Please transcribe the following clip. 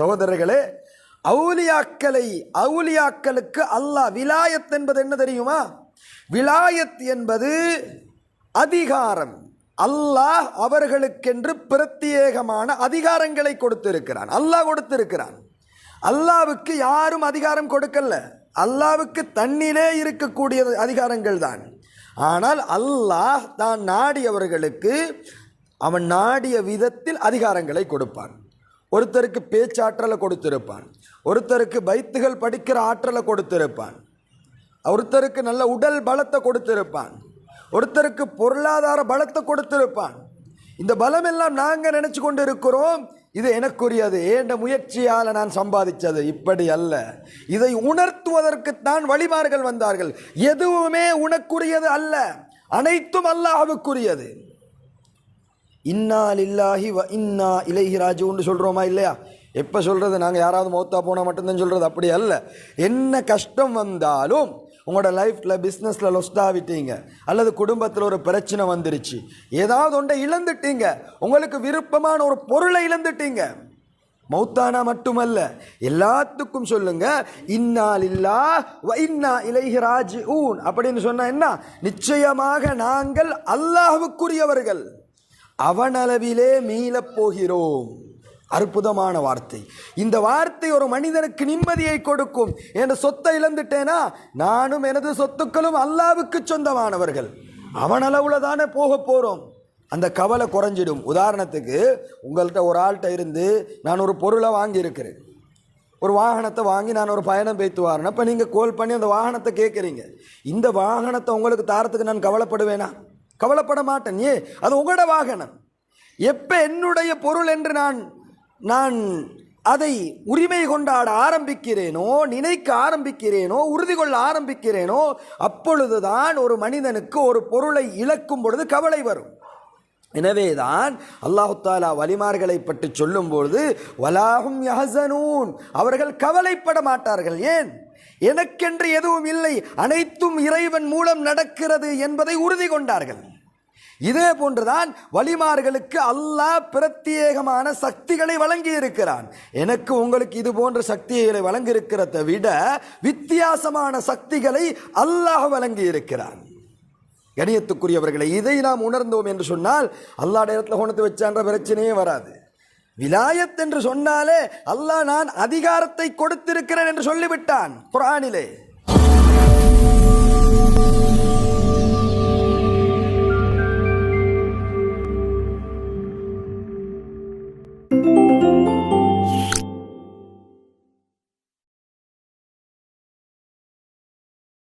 சகோதரர்களே அவுலியாக்களை அவுலியாக்களுக்கு அல்லாஹ் விலாயத் என்பது என்ன தெரியுமா? விலாயத் என்பது அதிகாரம். அல்லாஹ் அவர்களுக்கென்று பிரத்யேகமான அதிகாரங்களை கொடுத்திருக்கிறான். அல்லாஹ் கொடுத்திருக்கிறான். அல்லாவுக்கு யாரும் அதிகாரம் கொடுக்கல. அல்லாவுக்கு தன்னிலே இருக்கக்கூடிய அதிகாரங்கள் தான். ஆனால் அல்லாஹ் தான் நாடியவர்களுக்கு அவன் நாடிய விதத்தில் அதிகாரங்களை கொடுப்பான். ஒருத்தருக்கு பேச்சாற்றலை கொடுத்திருப்பான். ஒருத்தருக்கு பைத்துகள் படிக்கிற ஆற்றலை கொடுத்திருப்பான். ஒருத்தருக்கு நல்ல உடல் பலத்தை கொடுத்திருப்பான். ஒருத்தருக்கு பொருளாதார பலத்தை கொடுத்திருப்பான். இந்த பலம் எல்லாம் நாங்கள் நினச்சி கொண்டு இருக்கிறோம் இது எனக்குரியது. ஏண்ட முயற்சியால் நான் சம்பாதிச்சது இப்படி அல்ல. இதை உணர்த்துவதற்குத்தான் வழிமார்கள் வந்தார்கள். எதுவுமே உனக்குரியது அல்ல. அனைத்தும் அல்லாஹ்வுக்குரியது இன்னா லில்லாஹி வ இன்னா இலைஹி ராஜுன்னு சொல்கிறோமா இல்லையா? எப்போ சொல்கிறது நாங்கள் யாராவது மௌத்தா போனால் மட்டும்தான் சொல்கிறது அப்படி அல்ல. என்ன கஷ்டம் வந்தாலும் உங்களோட லைஃப்பில் பிஸ்னஸில் லொஸ்டாவிட்டீங்க அல்லது குடும்பத்தில் ஒரு பிரச்சனை வந்துருச்சு. ஏதாவது ஒன்றை இழந்துட்டீங்க. உங்களுக்கு விருப்பமான ஒரு பொருளை இழந்துட்டீங்க. மௌத்தானா மட்டுமல்ல. எல்லாத்துக்கும் சொல்லுங்க. இன்னால் இல்லா வ இன்னா இலைஹி ராஜிஊன் அப்படின்னு சொன்னா என்ன? நிச்சயமாக நாங்கள் அல்லாஹுக்குரியவர்கள். அவனளவிலே மீளப் போகிறோம். அற்புதமான வார்த்தை. இந்த வார்த்தை ஒரு மனிதனுக்கு நிம்மதியை கொடுக்கும். என் சொத்தை இழந்துட்டேனா? நானும் எனது சொத்துக்களும் அல்லாவுக்கு சொந்தமானவர்கள். அவனளவுல தானே போக போகிறோம் அந்த கவலை குறைஞ்சிடும். உதாரணத்துக்கு உங்கள்கிட்ட ஒரு ஆள்கிட்ட இருந்து நான் ஒரு பொருளை வாங்கியிருக்கிறேன். ஒரு வாகனத்தை வாங்கி நான் ஒரு பயணம் பேத்து வரேன். அப்போ நீங்கள் கோல் பண்ணி அந்த வாகனத்தை கேட்குறீங்க. இந்த வாகனத்தை உங்களுக்கு தாரத்துக்கு நான் கவலைப்படுவேனா? கவலைப்பட மாட்டேன். ஏ அது உங்களோட வாகனம். எப்போ என்னுடைய பொருள் என்று நான் நான் அதை உரிமை கொண்டாட ஆரம்பிக்கிறேனோ நினைக்க ஆரம்பிக்கிறேனோ உறுதி கொள்ள ஆரம்பிக்கிறேனோ அப்பொழுதுதான் ஒரு மனிதனுக்கு ஒரு பொருளை இழக்கும் பொழுது கவலை வரும். எனவேதான் தான் அல்லாஹுத்தாலா வலிமார்களை பற்றி சொல்லும்பொழுது வலாகும் யஹசனூன். அவர்கள் கவலைப்பட மாட்டார்கள். ஏன்? எனக்கென்று எதுவும் இல்லை. அனைத்தும் இறைவன் மூலம் நடக்கிறது என்பதை உறுதி கொண்டார்கள். இதே போன்றுதான் வழிமார்களுக்கு அல்லாஹ் பிரத்யேகமான சக்திகளை வழங்கி இருக்கிறான் எனக்கு உங்களுக்கு இது போன்ற சக்திகளை வழங்கியிருக்கிறதை விட வித்தியாசமான சக்திகளை அல்லாஹ் வழங்கி இருக்கிறான் கணியத்துக்குரியவர்களை இதை நாம் உணர்ந்தோம் என்று சொன்னால் அல்லாட இடத்துல கோணத்தை வச்சான்ற பிரச்சனையே வராது. விலாயத் என்று சொன்னாலே அல்லாஹ் நான் அதிகாரத்தை கொடுத்திருக்கிறேன் என்று சொல்லிவிட்டான் குரானிலே